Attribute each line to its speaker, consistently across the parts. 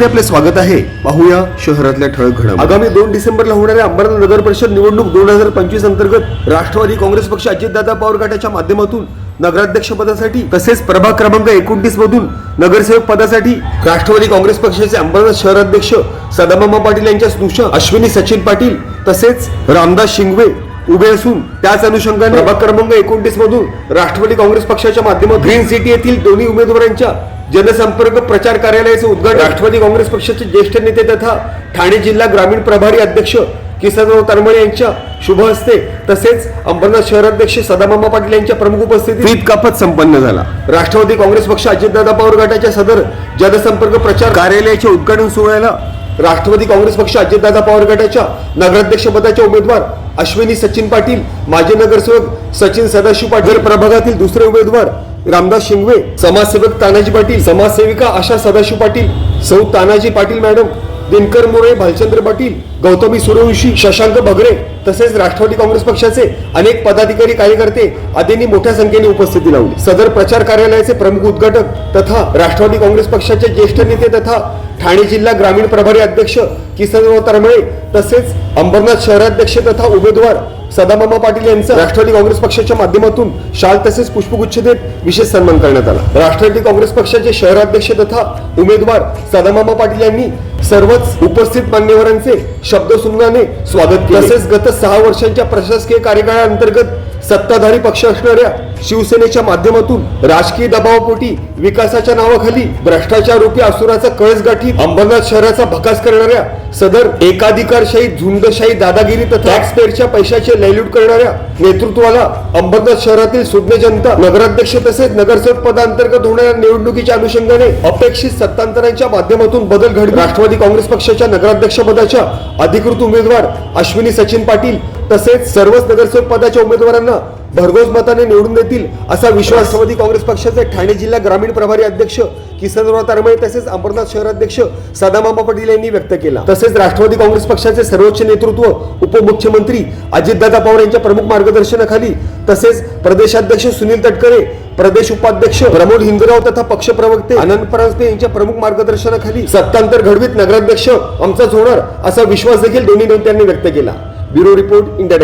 Speaker 1: मध्ये आपले स्वागत आहे. पाहूया शहरातल्या ठळक घडामोडी. आगामी दोन डिसेंबरला होणाऱ्या अंबरनाथ नगर परिषद निवडणूक दोन हजार पंचवीस अंतर्गत राष्ट्रवादी काँग्रेस पक्ष अजितदादा पवार गटाच्या माध्यमातून नगराध्यक्ष पदासाठी तसेच प्रभाग क्रमांक एकोणतीस मधून नगरसेवक पदासाठी राष्ट्रवादी काँग्रेस पक्षाचे अंबरनाथ शहराध्यक्ष सदामामा पाटील यांच्या स्नुषा अश्विनी सचिन पाटील तसेच रामदास शिंगवे उभे असून त्याच अनुषंगाने प्रभाग क्रमांक एकोणतीस मधून राष्ट्रवादी काँग्रेस पक्षाच्या माध्यमातून ग्रीन सिटी येथील दोन्ही उमेदवारांच्या जनसंपर्क प्रचार कार्यालयाचे उद्घाटन राष्ट्रवादी काँग्रेस पक्षाचे ज्येष्ठ नेते तथा ठाणे जिल्हा ग्रामीण प्रभारी अध्यक्ष किसनराव तरमळे यांच्या शुभ हस्ते तसेच अंबरनाथ शहराध्यक्ष सदामामा पाटील यांच्या प्रमुख उपस्थितीत कापत संपन्न झाला. राष्ट्रवादी काँग्रेस पक्ष अजितदादा पवार गटाच्या सदर जनसंपर्क प्रचार कार्यालयाच्या उद्घाटन सोहळ्याला राष्ट्रवादी काँग्रेस पक्ष अजितदादा पवार गटाच्या नगराध्यक्ष पदाच्या उमेदवार अश्विनी सचिन पाटील माजी नगरसेवक सचिन सदाशिव पाटील प्रभागातील दुसरे उमेदवार रामदास शिंगवे समाजसेवक तानाजी पाटील समाजसेविका आशा सदाशिव पाटील सौ तानाजी पाटील मॅडम. दिनकर मोरे भालचंद्र पाटील गौतमी सूर्यवंशी शशांक भगरे तसेच राष्ट्रवादी काँग्रेस पक्षाचे अनेक पदाधिकारी कार्यकर्ते आदींनी मोठ्या संख्येने उपस्थिती लावली. सदर प्रचार कार्यालयाचे प्रमुख उद्घाटक तथा राष्ट्रवादी काँग्रेस पक्षाचे ज्येष्ठ नेते तथा ठाणे जिल्हा ग्रामीण प्रभारी अध्यक्ष किसनराव तरमळे तसेच अंबरनाथ शहराध्यक्ष तथा उमेदवार सदामामा पाटील यांचा राष्ट्रवादी काँग्रेस पक्षाच्या माध्यमातून शाल तसेच पुष्पगुच्छ देत विशेष सन्मान करण्यात आला. राष्ट्रवादी काँग्रेस पक्षाचे शहराध्यक्ष तथा उमेदवार सदामामा पाटील यांनी सर्वच उपस्थित मान्यवरांचे शब्दसुमनाने स्वागत केले. तसेच गत सहा वर्षांच्या प्रशासकीय कार्यकाळाअंतर्गत सत्ताधारी पक्ष असणाऱ्या शिवसेनेच्या माध्यमातून राजकीय दबावापोटी विकासाच्या नावाखाली भ्रष्टाचार रूपी असुराचा कळस गाठी अंबरनाथ शहराचा भकास करणाऱ्या सदर एकाधिकारशाही झुंडशाही दादागिरी तथा टॅक्स पैशाचे लयलूट करणाऱ्या नेतृत्वाला अंबरनाथ शहरातील सुज्ञ जनता नगराध्यक्ष तसेच नगरसेवक पदांतर्गत होणाऱ्या निवडणुकीच्या अनुषंगाने अपेक्षित सत्तांतरांच्या माध्यमातून बदल घडवी राष्ट्रवादी काँग्रेस पक्षाच्या नगराध्यक्ष पदाच्या अधिकृत उमेदवार अश्विनी सचिन पाटील तसेच सर्वच नगरसेवक पदाच्या उमेदवारांना भरघोस मताने निवडून देतील असा विश्वास राष्ट्रवादी काँग्रेस पक्षाचे ठाणे जिल्हा ग्रामीण प्रभारी अध्यक्ष किसनराव तारमळे तसेच अंबरनाथ शहराध्यक्ष सदामामा पाटील यांनी व्यक्त केला. तसेच राष्ट्रवादी काँग्रेस पक्षाचे सर्वोच्च नेतृत्व उपमुख्यमंत्री अजितदादा पवार यांच्या प्रमुख मार्गदर्शनाखाली तसेच प्रदेशाध्यक्ष सुनील तटकरे प्रदेश उपाध्यक्ष प्रमोद हिंदुराव तथा पक्ष प्रवक्ते आनंद परांजपे यांच्या प्रमुख मार्गदर्शनाखाली सत्तांतर घडवीत नगराध्यक्ष आमचाच होणार असा विश्वास देखील दोन्ही नेत्यांनी व्यक्त केला. ब्युरो रिपोर्ट इंडिया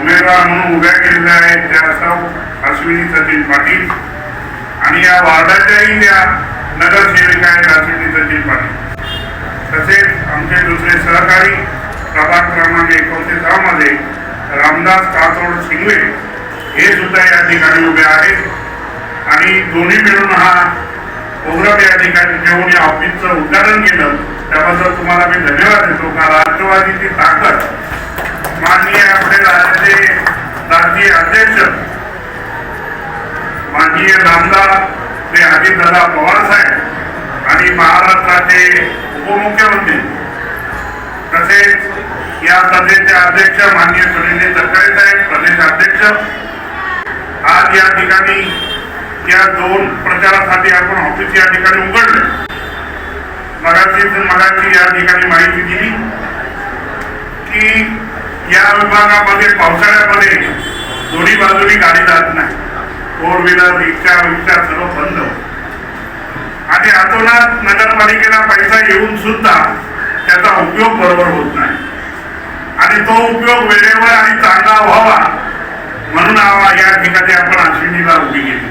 Speaker 2: उमेदवार म्हणून उभ्या केलेल्या आहेत त्या सौ अश्विनी सचिन पाटील. आणि या वार्डाच्याही त्या नगरसेविका आहेत अश्विनी सचिन पाटील. तसेच आमचे दुसरे सहकारी प्रभाग क्रमांक एकोणतीसमध्ये रामदास कातोड शिंगवे हे सुद्धा या ठिकाणी उभे आहेत. आणि दोन्ही मिळून हा प्रोग्राम या ठिकाणी घेऊन या ऑफिसचं उद्घाटन केलं. त्याबद्दल तुम्हाला मी धन्यवाद देतो. का राष्ट्रवादीची ताकद माननीय आपले राज्याचे राष्ट्रीय अध्यक्ष माननीय नामदार श्री अजितदादा पवार साहेब आणि महाराष्ट्राचे उपमुख्यमंत्री तसेच या सभेचे अध्यक्ष माननीय सुनील तटकरे साहेब प्रदेश अध्यक्ष. आज या ठिकाणी या दोन प्रचारासाठी आपण ऑफिस या ठिकाणी उघडले. मगाशी मगाशी या ठिकाणी माहिती दिली की या विभागामध्ये पावसाळ्यामध्ये दोन्ही बाजूनी गाडी जात नाही. फोर व्हीलर रिक्षा विक्षा सर्व बंद आणि आतोनात नगरपालिकेला पैसा येऊन सुद्धा त्याचा उपयोग बरोबर होत नाही. आणि तो उपयोग वेळेवर आणि चांगला व्हावा म्हणून या ठिकाणी आपण अश्विनीला उभी केली.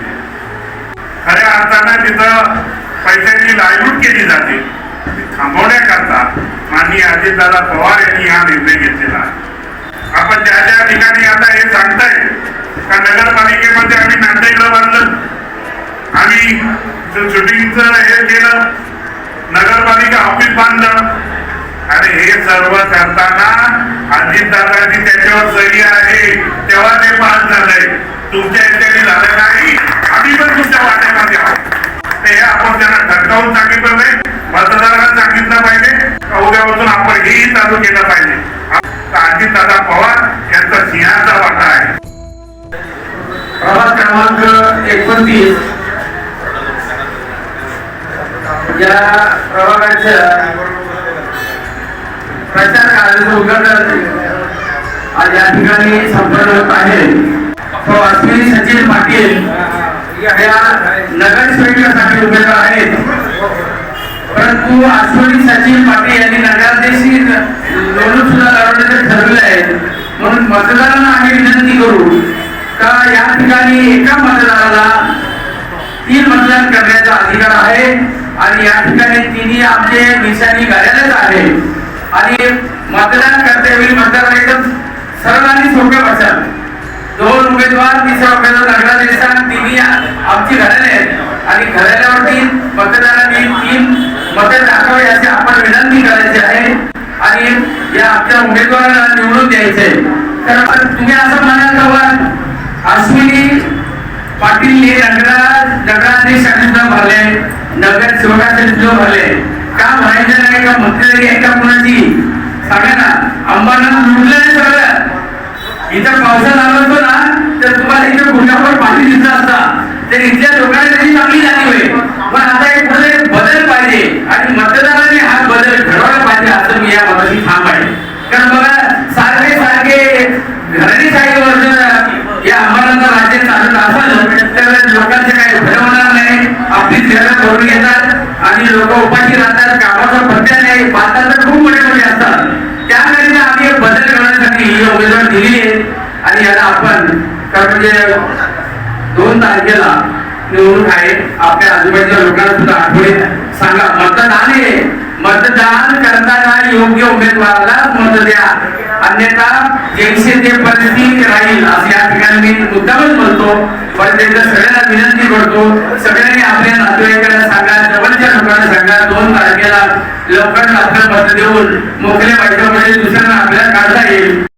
Speaker 2: खऱ्या अर्थानं तिथं पैशाची लायलूट केली जाते. थांबवण्याकरता माननीय अजितदादा पवार यांनी हा निर्णय घेतलेला आहे. आपण ज्या ज्या ठिकाणी आता हे सांगताय का नगरपालिकेमध्ये आम्ही नाट्यगृह बांधलं. आम्ही शूटिंगचं हे केलं नगरपालिका ऑफिस बांधलं. आणि हे सर्व करताना अजितदादाची त्याच्यावर सही आहे तेव्हा ते पास झालंय तुमच्या इथे झालं नाही आम्ही पण तुमच्या वाट्यामध्ये आहोत. ते हे आपण त्यांना ठणकावून सांगितलं नाही मतदारांना सांगितलं पाहिजे का उद्यापासून आपण हेही चालू केलं पाहिजे अजित दादा पवार यांचा सिंहाचा वाटा आहे.
Speaker 3: प्रवास क्रमांक एकोणतीस. या प्रभागाच्या प्रचार कार्याचं उद्घाटन आज या ठिकाणी संपन्न होत आहे. प्रवासी सचिन पाटील या नगरसेविकासाठी उमेदवार आहेत. परंतु आसवडी सचिन पाटील यांनी नगराध्यक्षी निवडणूक सुद्धा लढवण्याचं ठरवलं आहे म्हणून मतदारांना आम्ही विनंती करू का या ठिकाणी एका मतदाराला तीन मतदान करण्याचा अधिकार आहे आणि या ठिकाणी तिन्ही आमचे निशाणी घालायलाच आहे. आणि मतदान करतेवेळी मतदार एकदम सरळ आणि सोपे बसाल दोन उमेदवार तिसरा उमेदवार नगराध्यक्ष तिन्ही आमची घराले आहेत. आणि घराल्यावरती मतदारांनी तीन मत दाखवावी अशी आपण विनंती करायची आहे आणि या आपल्या उमेदवारांना निवडून द्यायचे. तर तुम्ही असं म्हणाल का अश्विनी पाटील हे नगरा नगराध्यक्ष सुद्धा भरले. नगर सेवकाचे सुद्धा भरले. का म्हणायचं नाही का? मंत्री आहे का कुणाची सांगा ना अंबानं लुटलं सगळं. इथं पावसात आलो होतो ना तर तुम्हाला इथे गुंडावर पाणी दिसलं असता. तर इथल्या लोकांना त्याची चांगली जाणीव आहे. पण आता एक पुढे बदल पाहिजे आणि मतदारांनी हा बदल घडवायला पाहिजे असं मी या मताची ठाम आहे कारण बघा सारखे सारखे घराणी काही वर्ष या अंबानंद राज्य चालत असेल तर लोकांचे काही भर होणार नाही करून घेतात आणि लोक उपाशी राहतात कामाचा पत्त्या नाही भारतात खूप मोठे मोठे असतात. त्याकरिता आम्ही बदल करण्यासाठी ही उमेदवार दिली आहे आणि याला आपण म्हणजे दोन तारखेला निवडणूक आहे. आपल्या आजूबाजूच्या लोकांना सुद्धा आठवणीत सांगा. मतदान आहे. मतदान करताना योग्य उमेदवाराला मत द्या. अन्यथा एकशे ते परिस्थिती राहील असं या ठिकाणी मी मुद्दामच बोलतो पण त्याच्या सगळ्यांना विनंती करतो. सगळ्यांनी आपल्या नातेवाईकांना सांगा जवळच्या लोकांना सांगा दोन तारखेला लवकर आपलं मत देऊन मोकळे वाटल्यामध्ये दुसऱ्यांना आपल्याला काढता येईल.